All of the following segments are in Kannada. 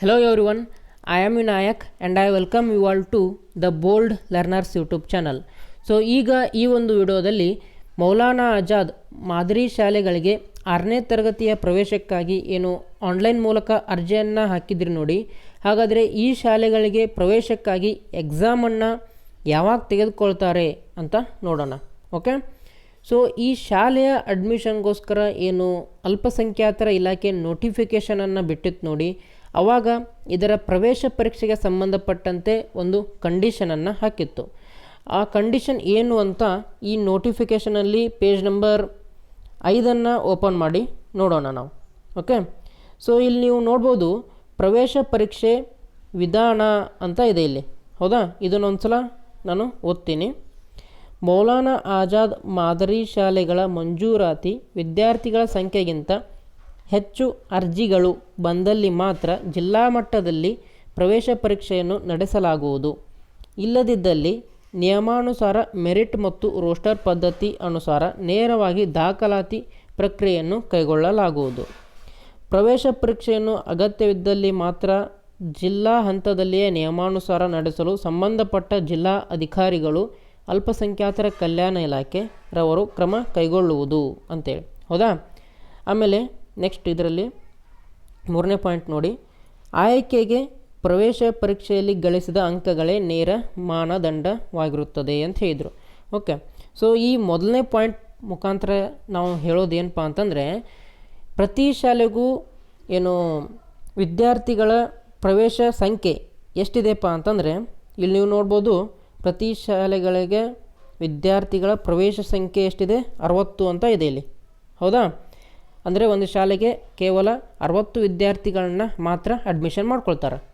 Hello everyone, I am Vinayak and I welcome you all to the Bold Learners YouTube channel so ಈಗ ಈ ಒಂದು ವಿಡಿಯೋದಲ್ಲಿ ಮೌಲಾನಾ ಆಜಾದ್ ಮಾದರಿ ಶಾಲೆಗಳಿಗೆ ಆರನೇ ತರಗತಿಯ ಪ್ರವೇಶಕ್ಕಾಗಿ ಏನು ಆನ್ಲೈನ್ ಮೂಲಕ ಅರ್ಜಿಯನ್ನು ಹಾಕಿದ್ರಿ ನೋಡಿ. ಹಾಗಾದರೆ ಈ ಶಾಲೆಗಳಿಗೆ ಪ್ರವೇಶಕ್ಕಾಗಿ ಎಕ್ಸಾಮನ್ನು ಯಾವಾಗ ತೆಗೆದುಕೊಳ್ತಾರೆ ಅಂತ ನೋಡೋಣ. ಓಕೆ ಸೊ ಈ ಶಾಲೆಯ ಅಡ್ಮಿಷನ್ಗೋಸ್ಕರ ಏನು ಅಲ್ಪಸಂಖ್ಯಾತರ ಇಲಾಖೆ ನೋಟಿಫಿಕೇಷನನ್ನು ಬಿಟ್ಟಿತ್ತು ನೋಡಿ. ಆವಾಗ ಇದರ ಪ್ರವೇಶ ಪರೀಕ್ಷೆಗೆ ಸಂಬಂಧಪಟ್ಟಂತೆ ಒಂದು ಕಂಡೀಷನನ್ನು ಹಾಕಿತ್ತು. ಆ ಕಂಡೀಷನ್ ಏನು ಅಂತ ಈ ನೋಟಿಫಿಕೇಷನಲ್ಲಿ ಪೇಜ್ ನಂಬರ್ ಐದನ್ನು ಓಪನ್ ಮಾಡಿ ನೋಡೋಣ ನಾವು. ಓಕೆ ಸೊ ಇಲ್ಲಿ ನೀವು ನೋಡ್ಬೋದು ಪ್ರವೇಶ ಪರೀಕ್ಷೆ ವಿಧಾನ ಅಂತ ಇದೆ ಇಲ್ಲಿ. ಹೌದಾ? ಇದನ್ನೊಂದು ಸಲ ನಾನು ಓದ್ತೀನಿ. ಮೌಲಾನಾ ಆಜಾದ್ ಮಾದರಿ ಶಾಲೆಗಳ ಮಂಜೂರಾತಿ ವಿದ್ಯಾರ್ಥಿಗಳ ಸಂಖ್ಯೆಗಿಂತ ಹೆಚ್ಚು ಅರ್ಜಿಗಳು ಬಂದಲ್ಲಿ ಮಾತ್ರ ಜಿಲ್ಲಾ ಮಟ್ಟದಲ್ಲಿ ಪ್ರವೇಶ ಪರೀಕ್ಷೆಯನ್ನು ನಡೆಸಲಾಗುವುದು. ಇಲ್ಲದಿದ್ದಲ್ಲಿ ನಿಯಮಾನುಸಾರ ಮೆರಿಟ್ ಮತ್ತು ರೋಸ್ಟರ್ ಪದ್ಧತಿ ಅನುಸಾರ ನೇರವಾಗಿ ದಾಖಲಾತಿ ಪ್ರಕ್ರಿಯೆಯನ್ನು ಕೈಗೊಳ್ಳಲಾಗುವುದು. ಪ್ರವೇಶ ಪರೀಕ್ಷೆಯನ್ನು ಅಗತ್ಯವಿದ್ದಲ್ಲಿ ಮಾತ್ರ ಜಿಲ್ಲಾ ಹಂತದಲ್ಲಿಯೇ ನಿಯಮಾನುಸಾರ ನಡೆಸಲು ಸಂಬಂಧಪಟ್ಟ ಜಿಲ್ಲಾ ಅಧಿಕಾರಿಗಳು ಅಲ್ಪಸಂಖ್ಯಾತರ ಕಲ್ಯಾಣ ಇಲಾಖೆ ರವರು ಕ್ರಮ ಕೈಗೊಳ್ಳುವುದು ಅಂತೇಳಿ. ಹೌದಾ? ಆಮೇಲೆ ನೆಕ್ಸ್ಟ್ ಇದರಲ್ಲಿ ಮೂರನೇ ಪಾಯಿಂಟ್ ನೋಡಿ. ಆಯ್ಕೆಗೆ ಪ್ರವೇಶ ಪರೀಕ್ಷೆಯಲ್ಲಿ ಗಳಿಸಿದ ಅಂಕಗಳೇ ನೇರ ಮಾನದಂಡವಾಗಿರುತ್ತದೆ ಅಂತ ಹೇಳಿದರು. ಓಕೆ ಸೊ ಈ ಮೊದಲನೇ ಪಾಯಿಂಟ್ ಮುಖಾಂತರ ನಾವು ಹೇಳೋದೇನಪ್ಪ ಅಂತಂದರೆ, ಪ್ರತಿ ಶಾಲೆಗೂ ಏನು ವಿದ್ಯಾರ್ಥಿಗಳ ಪ್ರವೇಶ ಸಂಖ್ಯೆ ಎಷ್ಟಿದೆಪ್ಪ ಅಂತಂದರೆ, ಇಲ್ಲಿ ನೀವು ನೋಡ್ಬೋದು ಪ್ರತಿ ಶಾಲೆಗಳಿಗೆ ವಿದ್ಯಾರ್ಥಿಗಳ ಪ್ರವೇಶ ಸಂಖ್ಯೆ ಎಷ್ಟಿದೆ? ಅರವತ್ತು ಅಂತ ಇದೆ ಇಲ್ಲಿ. ಹೌದಾ? ಅಂದರೆ ಒಂದು ಶಾಲೆಗೆ ಕೇವಲ ಅರವತ್ತು ವಿದ್ಯಾರ್ಥಿಗಳನ್ನ ಮಾತ್ರ ಅಡ್ಮಿಷನ್ ಮಾಡ್ಕೊಳ್ತಾರೆ.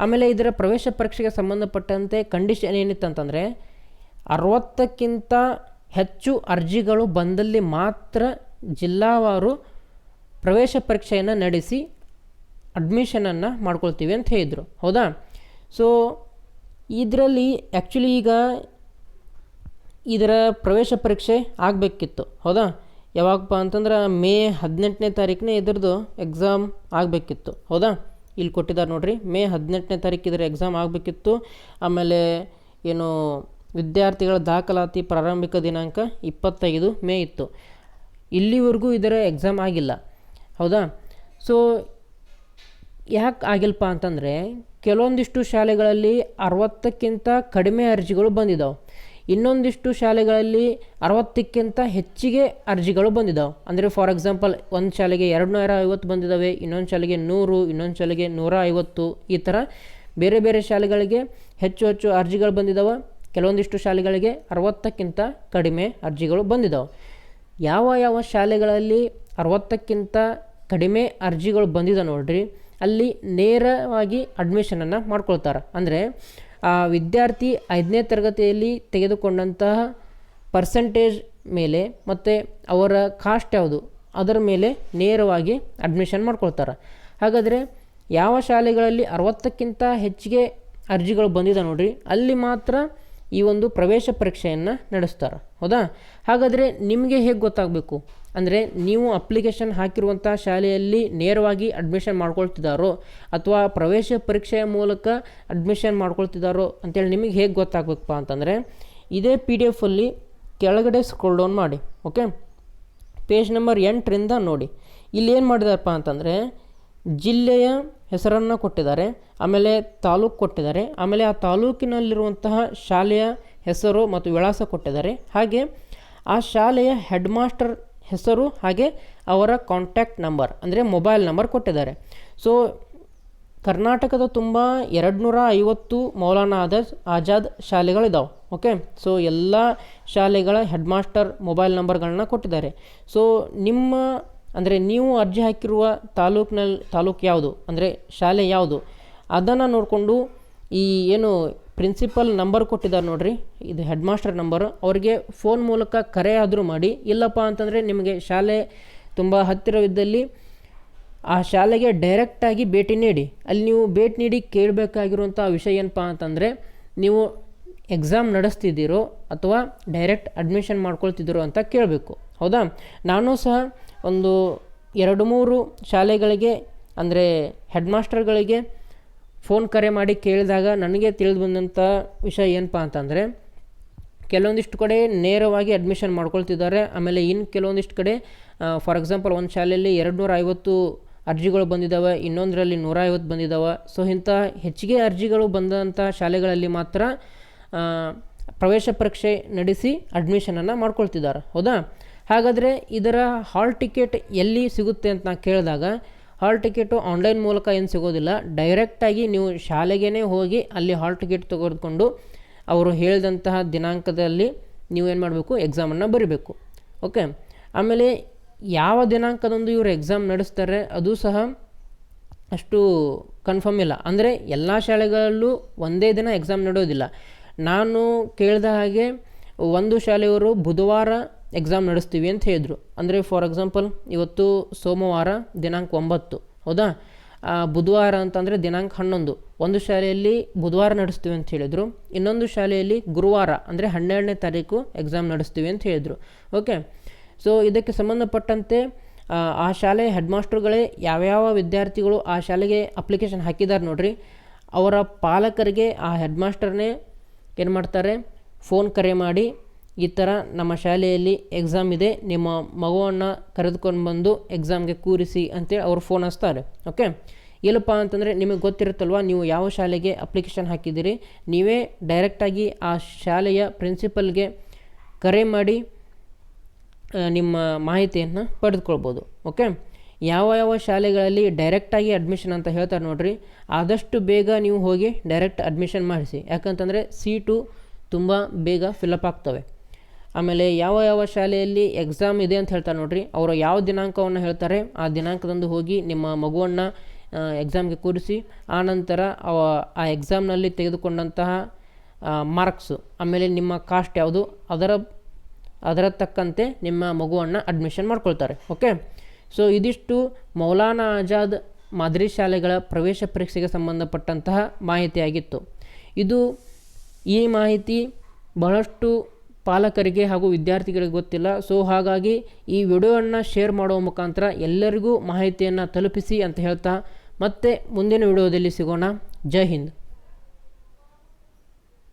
ಆಮೇಲೆ ಇದರ ಪ್ರವೇಶ ಪರೀಕ್ಷೆಗೆ ಸಂಬಂಧಪಟ್ಟಂತೆ ಕಂಡೀಷನ್ ಏನಿತ್ತು ಅಂತಂದರೆ, ಅರವತ್ತಕ್ಕಿಂತ ಹೆಚ್ಚು ಅರ್ಜಿಗಳು ಬಂದಲ್ಲಿ ಮಾತ್ರ ಜಿಲ್ಲಾವಾರು ಪ್ರವೇಶ ಪರೀಕ್ಷೆಯನ್ನು ನಡೆಸಿ ಅಡ್ಮಿಷನನ್ನು ಮಾಡ್ಕೊಳ್ತೀವಿ ಅಂತ ಹೇಳಿದರು. ಹೌದಾ? ಸೊ ಇದರಲ್ಲಿ ಆ್ಯಕ್ಚುಲಿ ಈಗ ಇದರ ಪ್ರವೇಶ ಪರೀಕ್ಷೆ ಆಗಬೇಕಿತ್ತು. ಹೌದಾ? ಯಾವಾಗಪ್ಪ ಅಂತಂದ್ರೆ ಮೇ ಹದಿನೆಂಟನೇ ತಾರೀಕನೇ ಇದ್ರದ್ದು ಎಕ್ಸಾಮ್ ಆಗಬೇಕಿತ್ತು. ಹೌದಾ? ಇಲ್ಲಿ ಕೊಟ್ಟಿದ್ದಾರೆ ನೋಡಿರಿ. ಮೇ ಹದಿನೆಂಟನೇ ತಾರೀಕು ಇದರ ಎಕ್ಸಾಮ್ ಆಗಬೇಕಿತ್ತು. ಆಮೇಲೆ ಏನು ವಿದ್ಯಾರ್ಥಿಗಳ ದಾಖಲಾತಿ ಪ್ರಾರಂಭಿಕ ದಿನಾಂಕ ಇಪ್ಪತ್ತೈದು ಮೇ ಇತ್ತು. ಇಲ್ಲಿವರೆಗೂ ಇದರ ಎಕ್ಸಾಮ್ ಆಗಿಲ್ಲ. ಹೌದಾ? ಸೊ ಯಾಕೆ ಆಗಿಲ್ಲಪ್ಪ ಅಂತಂದರೆ, ಕೆಲವೊಂದಿಷ್ಟು ಶಾಲೆಗಳಲ್ಲಿ ಅರವತ್ತಕ್ಕಿಂತ ಕಡಿಮೆ ಅರ್ಜಿಗಳು ಬಂದಿದ್ದಾವೆ ಇನ್ನೊಂದಿಷ್ಟು ಶಾಲೆಗಳಲ್ಲಿ ಅರವತ್ತಕ್ಕಿಂತ ಹೆಚ್ಚಿಗೆ ಅರ್ಜಿಗಳು ಬಂದಿದ್ದಾವೆ ಅಂದರೆ ಫಾರ್ ಎಕ್ಸಾಂಪಲ್ ಒಂದು ಶಾಲೆಗೆ ಎರಡು ನೂರ ಐವತ್ತು ಬಂದಿದ್ದಾವೆ ಇನ್ನೊಂದು ಶಾಲೆಗೆ ನೂರು, ಇನ್ನೊಂದು ಶಾಲೆಗೆ ನೂರ ಐವತ್ತು ಈ ಥರ ಬೇರೆ ಬೇರೆ ಶಾಲೆಗಳಿಗೆ ಹೆಚ್ಚು ಹೆಚ್ಚು ಅರ್ಜಿಗಳು ಬಂದಿದ್ದಾವೆ ಕೆಲವೊಂದಿಷ್ಟು ಶಾಲೆಗಳಿಗೆ ಅರವತ್ತಕ್ಕಿಂತ ಕಡಿಮೆ ಅರ್ಜಿಗಳು ಬಂದಿದ್ದಾವೆ ಯಾವ ಯಾವ ಶಾಲೆಗಳಲ್ಲಿ ಅರವತ್ತಕ್ಕಿಂತ ಕಡಿಮೆ ಅರ್ಜಿಗಳು ಬಂದಿದೆ ನೋಡ್ರಿ. ಅಲ್ಲಿ ನೇರವಾಗಿ ಅಡ್ಮಿಷನನ್ನು ಮಾಡ್ಕೊಳ್ತಾರೆ. ಅಂದರೆ, ಆ ವಿದ್ಯಾರ್ಥಿ ಐದನೇ ತರಗತಿಯಲ್ಲಿ ತೆಗೆದುಕೊಂಡಂತಹ ಪರ್ಸೆಂಟೇಜ್ ಮೇಲೆ ಮತ್ತು ಅವರ ಕಾಸ್ಟ್ ಯಾವುದು, ಅದರ ಮೇಲೆ ನೇರವಾಗಿ ಅಡ್ಮಿಷನ್ ಮಾಡ್ಕೊಳ್ತಾರೆ. ಹಾಗಾದರೆ, ಯಾವ ಶಾಲೆಗಳಲ್ಲಿ ಅರವತ್ತಕ್ಕಿಂತ ಹೆಚ್ಚಿಗೆ ಅರ್ಜಿಗಳು ಬಂದಿದೆ ನೋಡಿರಿ, ಅಲ್ಲಿ ಮಾತ್ರ ಈ ಒಂದು ಪ್ರವೇಶ ಪರೀಕ್ಷೆಯನ್ನು ನಡೆಸ್ತಾರೆ. ಹೌದಾ? ಹಾಗಾದರೆ ನಿಮಗೆ ಹೇಗೆ ಗೊತ್ತಾಗಬೇಕು? ಅಂದರೆ ನೀವು ಅಪ್ಲಿಕೇಶನ್ ಹಾಕಿರುವಂಥ ಶಾಲೆಯಲ್ಲಿ ನೇರವಾಗಿ ಅಡ್ಮಿಷನ್ ಮಾಡ್ಕೊಳ್ತಿದ್ದಾರೋ ಅಥವಾ ಪ್ರವೇಶ ಪರೀಕ್ಷೆಯ ಮೂಲಕ ಅಡ್ಮಿಷನ್ ಮಾಡ್ಕೊಳ್ತಿದ್ದಾರೋ ಅಂತೇಳಿ ನಿಮಗೆ ಹೇಗೆ ಗೊತ್ತಾಗಬೇಕಪ್ಪ ಅಂತಂದರೆ ಇದೇ ಪಿ ಡಿ ಎಫಲ್ಲಿ ಕೆಳಗಡೆ ಸ್ಕ್ರೋಲ್ ಡೌನ್ ಮಾಡಿ ಓಕೆ ಪೇಜ್ ನಂಬರ್ ಎಂಟರಿಂದ ನೋಡಿ. ಇಲ್ಲಿ ಏನು ಮಾಡಿದಾರಪ್ಪ ಅಂತಂದರೆ ಜಿಲ್ಲೆಯ ಹೆಸರನ್ನು ಕೊಟ್ಟಿದ್ದಾರೆ, ಆಮೇಲೆ ತಾಲೂಕು ಕೊಟ್ಟಿದ್ದಾರೆ, ಆಮೇಲೆ ಆ ತಾಲೂಕಿನಲ್ಲಿರುವಂತಹ ಶಾಲೆಯ ಹೆಸರು ಮತ್ತು ವಿಳಾಸ ಕೊಟ್ಟಿದ್ದಾರೆ. ಹಾಗೆ ಆ ಶಾಲೆಯ ಹೆಡ್ ಮಾಸ್ಟರ್ ಹೆಸರು ಹಾಗೆ ಅವರ ಕಾಂಟ್ಯಾಕ್ಟ್ ನಂಬರ್ ಅಂದರೆ ಮೊಬೈಲ್ ನಂಬರ್ ಕೊಟ್ಟಿದ್ದಾರೆ. ಸೊ ಕರ್ನಾಟಕದ ತುಂಬ ಎರಡು ನೂರ ಐವತ್ತು ಮೌಲಾನಾ ಆದರ್ಸ್ ಆಜಾದ್ ಶಾಲೆಗಳಿದ್ದಾವೆ ಓಕೆ ಸೊ ಎಲ್ಲ ಶಾಲೆಗಳ ಹೆಡ್ ಮಾಸ್ಟರ್ ಮೊಬೈಲ್ ನಂಬರ್ಗಳನ್ನ ಕೊಟ್ಟಿದ್ದಾರೆ. ಸೊ ನಿಮ್ಮ ಅಂದರೆ ನೀವು ಅರ್ಜಿ ಹಾಕಿರುವ ತಾಲೂಕಿನಲ್ಲಿ ತಾಲೂಕು ಯಾವುದು? ಅಂದರೆ ಶಾಲೆ ಯಾವುದು? ಅದನ್ನು ನೋಡಿಕೊಂಡು ಈ ಏನು ಪ್ರಿನ್ಸಿಪಲ್ ನಂಬರ್ ಕೊಟ್ಟಿದ್ದಾರೆ ನೋಡಿರಿ, ಇದು ಹೆಡ್ ಮಾಸ್ಟರ್ ನಂಬರ್, ಅವರಿಗೆ ಫೋನ್ ಮೂಲಕ ಕರೆ ಆದರೂ ಮಾಡಿ, ಇಲ್ಲಪ್ಪ ಅಂತಂದರೆ ನಿಮಗೆ ಶಾಲೆ ತುಂಬ ಹತ್ತಿರವಿದ್ದಲ್ಲಿ ಆ ಶಾಲೆಗೆ ಡೈರೆಕ್ಟಾಗಿ ಭೇಟಿ ನೀಡಿ. ಅಲ್ಲಿ ನೀವು ಭೇಟಿ ನೀಡಿ ಕೇಳಬೇಕಾಗಿರುವಂಥ ವಿಷಯ ಏನಪ್ಪ ಅಂತಂದರೆ, ನೀವು ಎಕ್ಸಾಮ್ ನಡೆಸ್ತಿದ್ದೀರೋ ಅಥವಾ ಡೈರೆಕ್ಟ್ ಅಡ್ಮಿಷನ್ ಮಾಡ್ಕೊಳ್ತಿದ್ದೀರೋ ಅಂತ ಕೇಳಬೇಕು. ಹೌದಾ? ನಾನು ಸಹ ಒಂದು ಎರಡು ಮೂರು ಶಾಲೆಗಳಿಗೆ, ಅಂದರೆ ಹೆಡ್ ಮಾಸ್ಟರ್ಗಳಿಗೆ ಫೋನ್ ಕರೆ ಮಾಡಿ ಕೇಳಿದಾಗ ನನಗೆ ತಿಳಿದು ಬಂದಂಥ ವಿಷಯ ಏನಪ್ಪ ಅಂತಂದರೆ, ಕೆಲವೊಂದಿಷ್ಟು ಕಡೆ ನೇರವಾಗಿ ಅಡ್ಮಿಷನ್ ಮಾಡ್ಕೊಳ್ತಿದ್ದಾರೆ. ಆಮೇಲೆ ಇನ್ನು ಕೆಲವೊಂದಿಷ್ಟು ಕಡೆ ಫಾರ್ ಎಕ್ಸಾಂಪಲ್ ಒಂದು ಶಾಲೆಯಲ್ಲಿ ಎರಡು ನೂರ ಐವತ್ತು ಅರ್ಜಿಗಳು ಬಂದಿದ್ದಾವೆ ಇನ್ನೊಂದರಲ್ಲಿ ನೂರ ಐವತ್ತು ಬಂದಿದ್ದಾವೆ ಸೊ ಇಂಥ ಹೆಚ್ಚಿಗೆ ಅರ್ಜಿಗಳು ಬಂದಂಥ ಶಾಲೆಗಳಲ್ಲಿ ಮಾತ್ರ ಪ್ರವೇಶ ಪರೀಕ್ಷೆ ನಡೆಸಿ ಅಡ್ಮಿಷನನ್ನು ಮಾಡ್ಕೊಳ್ತಿದ್ದಾರೆ. ಹೌದಾ? ಹಾಗಾದರೆ ಇದರ ಹಾಲ್ ಟಿಕೆಟ್ ಎಲ್ಲಿ ಸಿಗುತ್ತೆ ಅಂತ ನಾನು ಕೇಳಿದಾಗ ಹಾಲ್ ಟಿಕೆಟು ಆನ್ಲೈನ್ ಮೂಲಕ ಏನು ಸಿಗೋದಿಲ್ಲ. ಡೈರೆಕ್ಟಾಗಿ ನೀವು ಶಾಲೆಗೇ ಹೋಗಿ ಅಲ್ಲಿ ಹಾಲ್ ಟಿಕೆಟ್ ತೆಗೆದುಕೊಂಡು ಅವರು ಹೇಳಿದಂತಹ ದಿನಾಂಕದಲ್ಲಿ ನೀವು ಏನು ಮಾಡಬೇಕು ಎಕ್ಸಾಮನ್ನು ಬರೀಬೇಕು. ಓಕೆ ಆಮೇಲೆ ಯಾವ ದಿನಾಂಕದಂದು ಇವರು ಎಕ್ಸಾಮ್ ನಡೆಸ್ತಾರೆ, ಅದು ಸಹ ಅಷ್ಟು ಕನ್ಫರ್ಮ್ ಇಲ್ಲ. ಅಂದರೆ ಎಲ್ಲ ಶಾಲೆಗಳಲ್ಲೂ ಒಂದೇ ದಿನ ಎಕ್ಸಾಮ್ ನಡೆಯೋದಿಲ್ಲ. ನಾನು ಕೇಳಿದ ಹಾಗೆ ಒಂದು ಶಾಲೆಯವರು ಬುಧವಾರ ಎಕ್ಸಾಮ್ ನಡೆಸ್ತೀವಿ ಅಂತ ಹೇಳಿದರು. ಅಂದರೆ ಫಾರ್ ಎಕ್ಸಾಂಪಲ್ ಇವತ್ತು ಸೋಮವಾರ ದಿನಾಂಕ ಒಂಬತ್ತು. ಹೌದಾ? ಬುಧವಾರ ಅಂತಂದರೆ ದಿನಾಂಕ ಹನ್ನೊಂದು. ಒಂದು ಶಾಲೆಯಲ್ಲಿ ಬುಧವಾರ ನಡೆಸ್ತೀವಿ ಅಂತ ಹೇಳಿದರು. ಇನ್ನೊಂದು ಶಾಲೆಯಲ್ಲಿ ಗುರುವಾರ ಅಂದರೆ ಹನ್ನೆರಡನೇ ತಾರೀಕು ಎಕ್ಸಾಮ್ ನಡೆಸ್ತೀವಿ ಅಂತ ಹೇಳಿದರು. ಓಕೆ ಸೊ ಇದಕ್ಕೆ ಸಂಬಂಧಪಟ್ಟಂತೆ ಆ, ಶಾಲೆ ಹೆಡ್ ಮಾಸ್ಟರ್ಗಳೇ ಯಾವ್ಯಾವ ವಿದ್ಯಾರ್ಥಿಗಳು ಆ ಶಾಲೆಗೆ ಅಪ್ಲಿಕೇಶನ್ ಹಾಕಿದ್ದಾರೆ ನೋಡಿರಿ. ಅವರ ಪಾಲಕರಿಗೆ ಆ ಹೆಡ್ ಮಾಸ್ಟರ್ನೇ ಏನು ಮಾಡ್ತಾರೆ ಫೋನ್ ಕರೆ ಮಾಡಿ ಈ ಥರ ನಮ್ಮ ಶಾಲೆಯಲ್ಲಿ ಎಕ್ಸಾಮ್ ಇದೆ. ನಿಮ್ಮ ಮಗುವನ್ನು ಕರೆದುಕೊಂಡು ಬಂದು ಎಕ್ಸಾಮ್ಗೆ ಕೂರಿಸಿ ಅಂತೇಳಿ ಅವ್ರು ಫೋನ್ ಹಚ್ತಾರೆ. ಓಕೆ ಏನಪ್ಪ ಅಂತಂದರೆ ನಿಮಗೆ ಗೊತ್ತಿರುತ್ತಲ್ವ, ನೀವು ಯಾವ ಶಾಲೆಗೆ ಅಪ್ಲಿಕೇಶನ್ ಹಾಕಿದ್ದೀರಿ? ನೀವೇ ಡೈರೆಕ್ಟಾಗಿ ಆ ಶಾಲೆಯ ಪ್ರಿನ್ಸಿಪಲ್ಗೆ ಕರೆ ಮಾಡಿ ನಿಮ್ಮ ಮಾಹಿತಿಯನ್ನು ಪಡೆದುಕೊಳ್ಬೋದು. ಓಕೆ ಯಾವ ಯಾವ ಶಾಲೆಗಳಲ್ಲಿ ಡೈರೆಕ್ಟಾಗಿ ಅಡ್ಮಿಷನ್ ಅಂತ ಹೇಳ್ತಾರೆ ನೋಡಿರಿ. ಆದಷ್ಟು ಬೇಗ ನೀವು ಹೋಗಿ ಡೈರೆಕ್ಟ್ ಅಡ್ಮಿಷನ್ ಮಾಡಿಸಿ. ಯಾಕಂತಂದರೆ ಸೀಟು ತುಂಬ ಬೇಗ ಫಿಲಪ್ ಆಗ್ತವೆ. ಆಮೇಲೆ ಯಾವ ಯಾವ ಶಾಲೆಯಲ್ಲಿ ಎಕ್ಸಾಮ್ ಇದೆ ಅಂತ ಹೇಳ್ತಾರೆ ನೋಡ್ರಿ. ಅವರು ಯಾವ ದಿನಾಂಕವನ್ನು ಹೇಳ್ತಾರೆ, ಆ ದಿನಾಂಕದಂದು ಹೋಗಿ ನಿಮ್ಮ ಮಗುವನ್ನು ಎಕ್ಸಾಮ್ಗೆ ಕೂರಿಸಿ, ಆನಂತರ ಅವ, ಆ ಎಕ್ಸಾಮ್ನಲ್ಲಿ ತೆಗೆದುಕೊಂಡಂತಹ ಮಾರ್ಕ್ಸು ಆಮೇಲೆ ನಿಮ್ಮ ಕಾಸ್ಟ್ ಯಾವುದು, ಅದರ ಅದರ ತಕ್ಕಂತೆ ನಿಮ್ಮ ಮಗುವನ್ನು ಅಡ್ಮಿಷನ್ ಮಾಡ್ಕೊಳ್ತಾರೆ ಓಕೆ ಸೊ ಇದಿಷ್ಟು ಮೌಲಾನಾ ಆಜಾದ್ ಮಾದರಿ ಶಾಲೆಗಳ ಪ್ರವೇಶ ಪರೀಕ್ಷೆಗೆ ಸಂಬಂಧಪಟ್ಟಂತಹ ಮಾಹಿತಿಯಾಗಿತ್ತು. ಇದು ಈ ಮಾಹಿತಿ ಬಹಳಷ್ಟು ಪಾಲಕರಿಗೆ ಹಾಗೂ ವಿದ್ಯಾರ್ಥಿಗಳಿಗೆ ಗೊತ್ತಿಲ್ಲ. ಸೊ, ಹಾಗಾಗಿ ಈ ವಿಡಿಯೋವನ್ನು ಶೇರ್ ಮಾಡುವ ಮುಖಾಂತರ ಎಲ್ಲರಿಗೂ ಮಾಹಿತಿಯನ್ನು ತಲುಪಿಸಿ ಅಂತ ಹೇಳ್ತಾ ಮತ್ತೆ ಮುಂದಿನ ವಿಡಿಯೋದಲ್ಲಿ ಸಿಗೋಣ. ಜೈ ಹಿಂದ್.